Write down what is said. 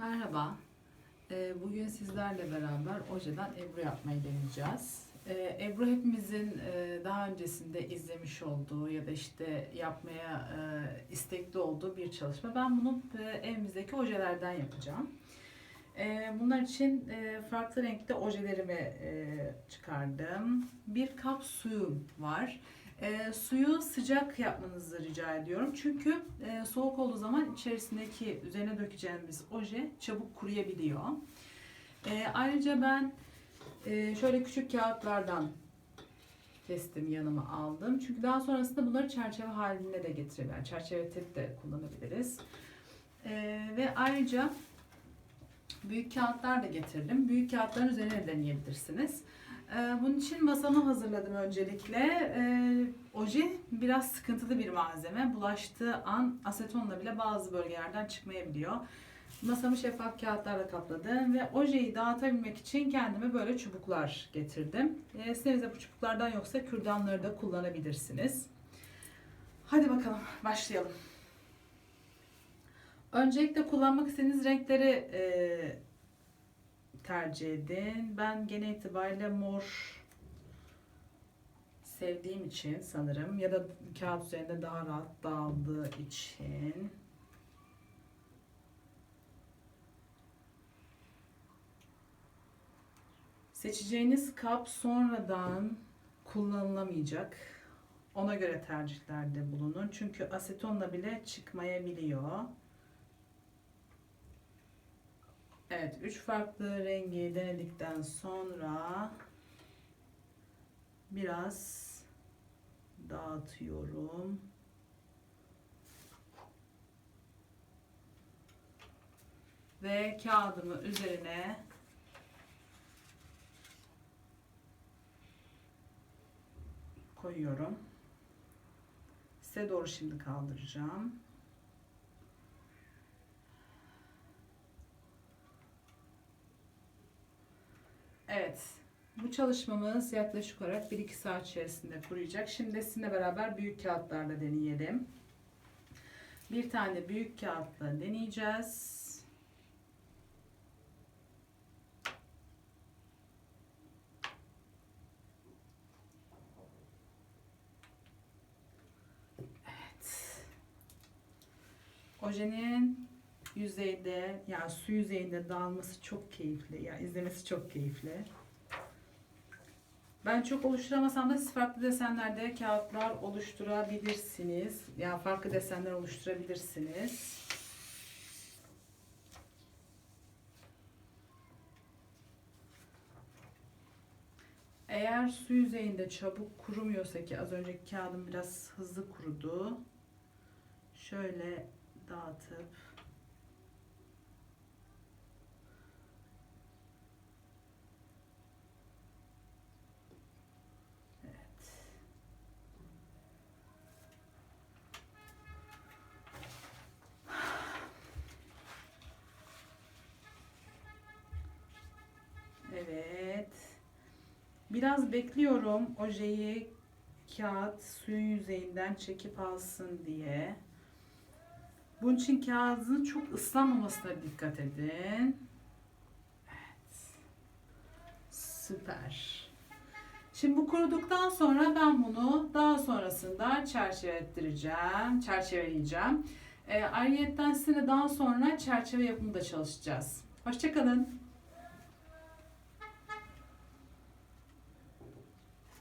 Merhaba. Ee, Bugün sizlerle beraber ojeden Ebru yapmayı deneyeceğiz. Ee, Ebru hepimizin e, daha öncesinde izlemiş olduğu ya da işte yapmaya e, istekli olduğu bir çalışma. Ben bunu e, evimizdeki ojelerden yapacağım. Ee, Bunlar için farklı renkte ojelerimi çıkardım. Bir kap suyum var. E, suyu sıcak yapmanızı rica ediyorum. Çünkü e, soğuk olduğu zaman içerisindeki üzerine dökeceğimiz oje çabuk kuruyabiliyor. E, ayrıca ben e, şöyle küçük kağıtlardan kestim yanıma aldım. Çünkü daha sonrasında bunları çerçeve halinde de getirebilir. Yani çerçeve tip de kullanabiliriz. E, ve ayrıca büyük kağıtlar da getirdim. Büyük kağıtların üzerine deneyebilirsiniz. Ee, Bunun için masamı hazırladım öncelikle. Ee, oje biraz sıkıntılı bir malzeme. Bulaştığı an asetonla bile bazı bölgelerden çıkmayabiliyor. Masamı şeffaf kağıtlarla kapladım ve ojeyi dağıtabilmek için kendime böyle çubuklar getirdim. Ee, Sizin bu çubuklardan yoksa kürdanları da kullanabilirsiniz. Hadi bakalım başlayalım. Öncelikle kullanmak istediğiniz renkleri e, tercih edin. Ben gene itibariyle mor sevdiğim için sanırım ya da kağıt üzerinde daha rahat dağıldığı için. Seçeceğiniz kap sonradan kullanılamayacak. Ona göre tercihlerde bulunun. Çünkü asetonla bile çıkmayabiliyor. Evet, üç farklı rengi denedikten sonra biraz dağıtıyorum. Ve kağıdımı üzerine koyuyorum. Size doğru şimdi kaldıracağım. Evet. Bu çalışmamız yaklaşık olarak 1-2 saat içerisinde kuruyacak. Şimdi sizinle beraber büyük kağıtlarla deneyelim. Bir tane büyük kağıtla deneyeceğiz. Evet. Ojenin yüzeyde yani su yüzeyinde dağılması çok keyifli. Yani izlemesi çok keyifli. Ben çok oluşturamasam da siz farklı desenlerde kağıtlar oluşturabilirsiniz. Yani farklı desenler oluşturabilirsiniz. Eğer su yüzeyinde çabuk kurumuyorsa ki az önceki kağıdım biraz hızlı kurudu. Şöyle dağıtıp Evet. Evet. Biraz bekliyorum ojeyi kağıt suyun yüzeyinden çekip alsın diye. Bunun için kağıdın çok ıslanmamasına dikkat edin. Evet. Süper. Şimdi bu kuruduktan sonra ben bunu daha sonrasında çerçeve ettireceğim, çerçeveleyeceğim. E, ayrıyetten sizinle daha sonra çerçeve yapımı da çalışacağız. Hoşçakalın.